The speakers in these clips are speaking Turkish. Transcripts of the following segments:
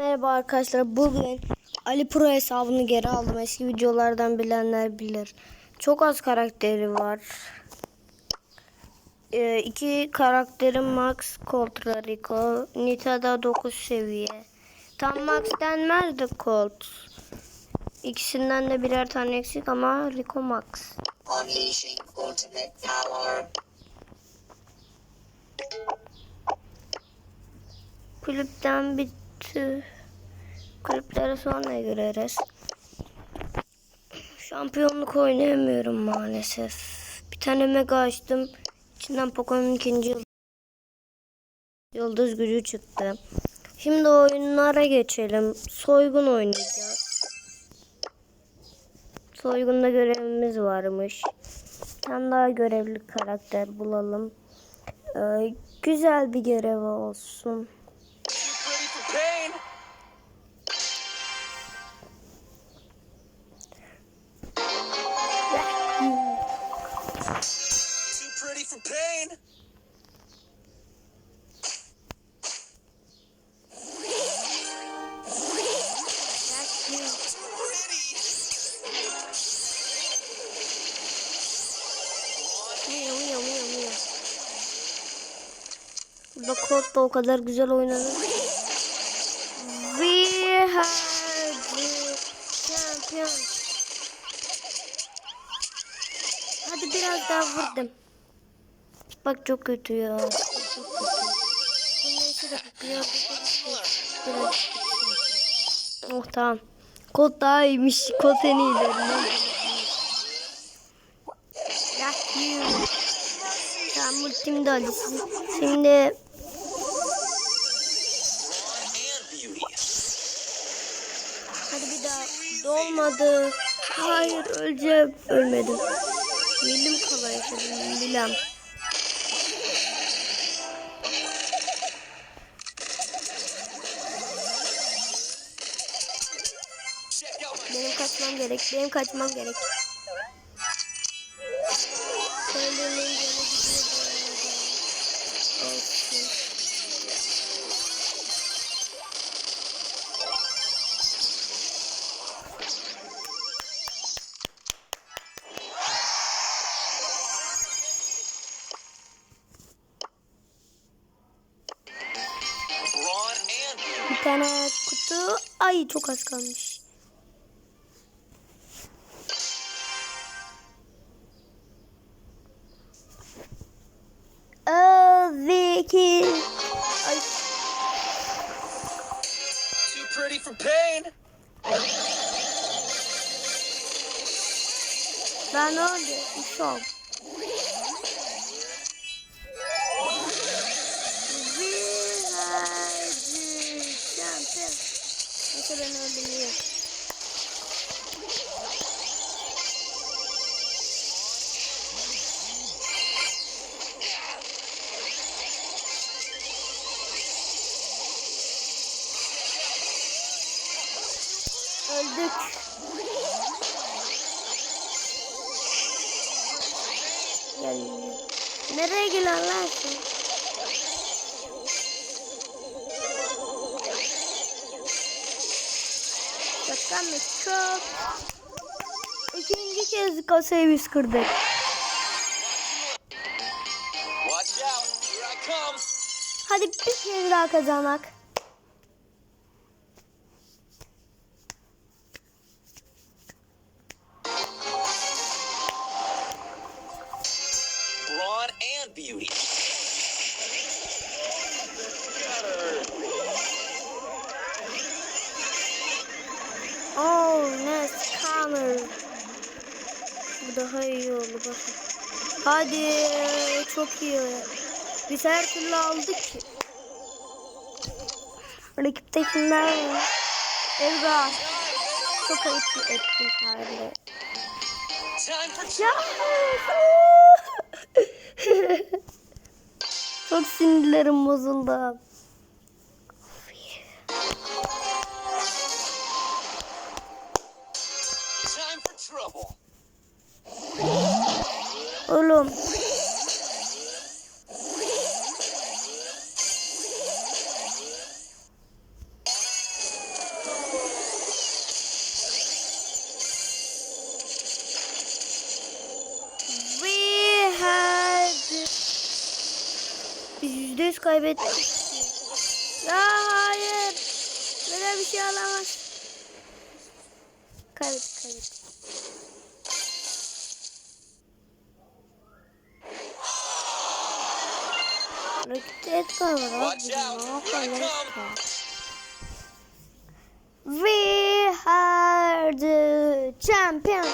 Merhaba arkadaşlar. Bugün Ali Pro hesabını geri aldım. Eski videolardan bilenler bilir. Çok az karakteri var. Ee, iki karakterim Max Colt Rico. Nita'da 9 seviye. Tam Max denmez de Colt. İkisinden de birer tane eksik ama Rico Max. Unleashing ultimate power. Kulüpten bitti. Kulüplere sonra gireriz. Şampiyonluk oynayamıyorum maalesef. Bir tane mega açtım. İçinden Pokemon'un ikinci yıl- yıldız gücü çıktı. Şimdi oyunlara geçelim. Soygun oynayacağız. Soygunda görevimiz varmış. Tane daha görevli karakter bulalım. Ee, güzel bir görev olsun. Miyav miyav miyav miyav. Burada Colt da o kadar güzel oynadı. We have the champion. Hadi biraz daha vurdum. Bak çok kötü ya. Oh tamam. Colt daha iyiymiş. Colt en iyilerinden. Yak you. Şimdi And beauty. hadi bir daha. Dolmadı. Hayır öleceğim. Ölmedim. Milim kala yaşadım. Bilem. Benim kaçmam gerek. Benim kaçmam gerek. Tane kutu. Ay çok az kalmış. Vicky. Ay Too pretty for pain? ben öldü. Şok. Neyse ben öldürüyorum. Öldük. Gel. Nereye gelen lan mı? Çok. İkinci kez kasayı biz kırdık. Watch out. Here I come. Hadi bir kez daha kazanak. Brawn and beauty. Oh, camera. Bu daha iyi oldu bakın. Hadi çok iyi. Biz her türlü aldık ki. Rakipte kimler var? Evra. Çok ayıp ettin kardeşim. Time for Ya. Çok sinirlerim bozuldu. Oğlum. yüzde yüz kaybettik. Ya hayır. Böyle bir şey alamaz. Kaybettik kaybettik. Rakipte. Edgar? We are the pain.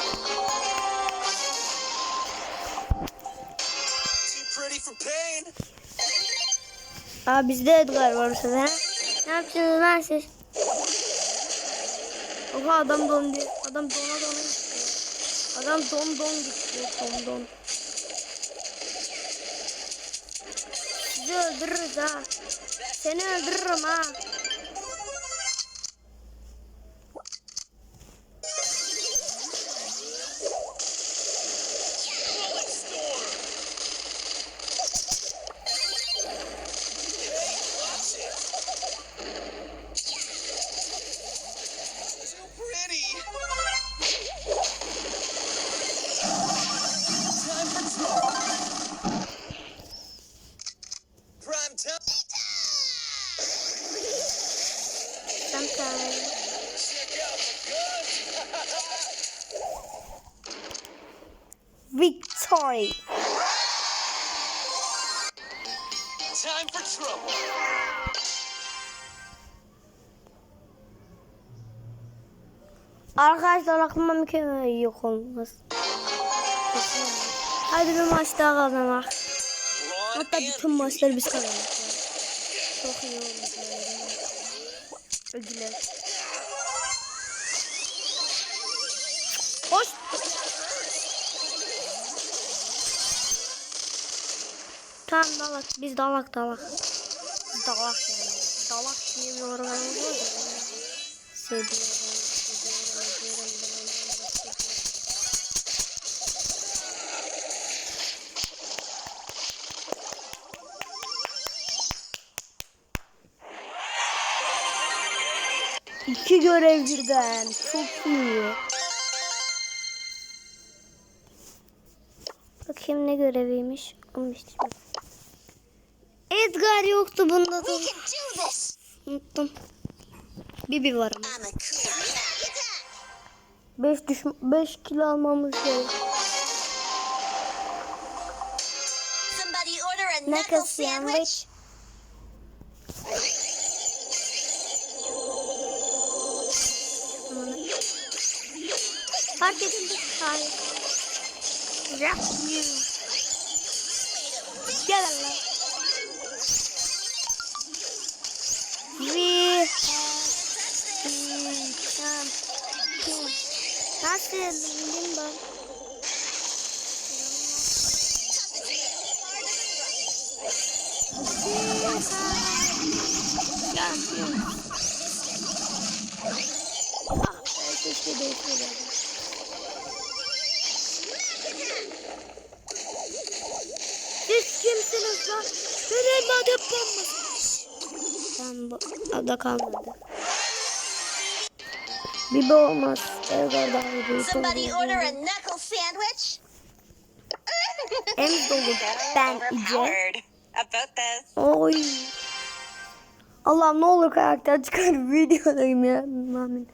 Aa bizde Edgar var bu sefer. Ne yapacaksınız lan siz? Oha adam dondu. Adam dona dona gitti. Adam don don gitti. Don don. Sizi öldürürüz ha. Seni öldürürüm ha. Victory. Time for trouble. Arkadaşlar aklıma mükemmel yok olmaz. Hadi bir maç daha kazanmak. Ron Hatta bütün maçları biz kazandık. ya. Çok iyi oldu. Ödüller. Tamam dalak. Biz dalak dalak. Biz dalak yani. Dalak diye bir organize var ya. Seviyorum. İki görev birden. Çok iyi. Bakayım ne göreviymiş. 15 Edgar yoktu bunda da. Unuttum. Bibi var ama. I'm a cool. 5 düş 5 kilo almamız gerek. Somebody order a Knuckle sandwich. Fark edildi. Hayır. Gel lan. Champion. Nasıl bildim ben? Champion. Ah, keşke değiştireydim. Siz kimsiniz lan? Benim adım bombası. Tamam bu ada kalmadı. Bibi olmaz. Evgar daha iyi bir Somebody order a knuckle sandwich. En dolu ben ice. Oy. Allah'ım ne olur karakter çıkar videodayım ya. Amin.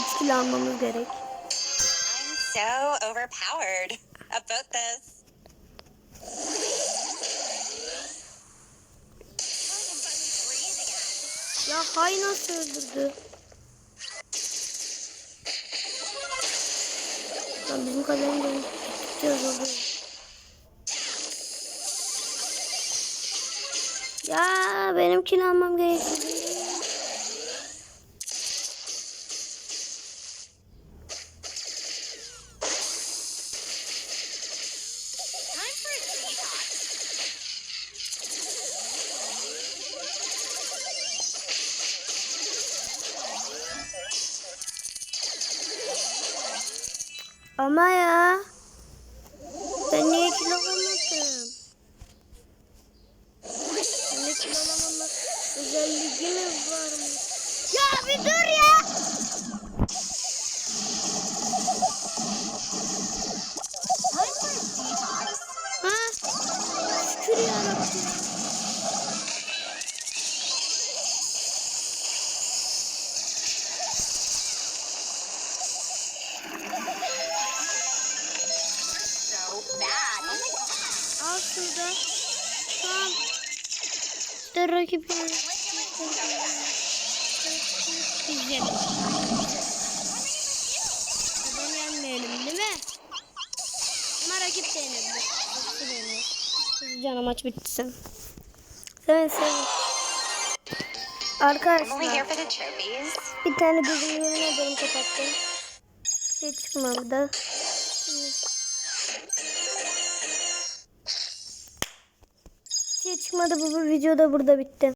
Üç kilo almamız gerek. I'm so overpowered. About this. Ya hay nasıl öldürdü? Lan bizim kaderim benim. Tutuyoruz orada. Ya benim kilo almam gerekiyor. Ama ya. Ben niye kilo alamadım? Anne kilo alamama özelliği mi varmış? Ya bir dur ya. Ha? Şükür. Al şurada. Tamam. İşte rakip Güzel. Buradan yenmeyelim değil mi? Ama rakip de yenebilir. Canım maç bitsin. Sen sen. Arkadaşlar. Bir tane bölümü yemin ederim kapattım. Hiç çıkmadı. Çıkmadı bu, bu video da burada bitti.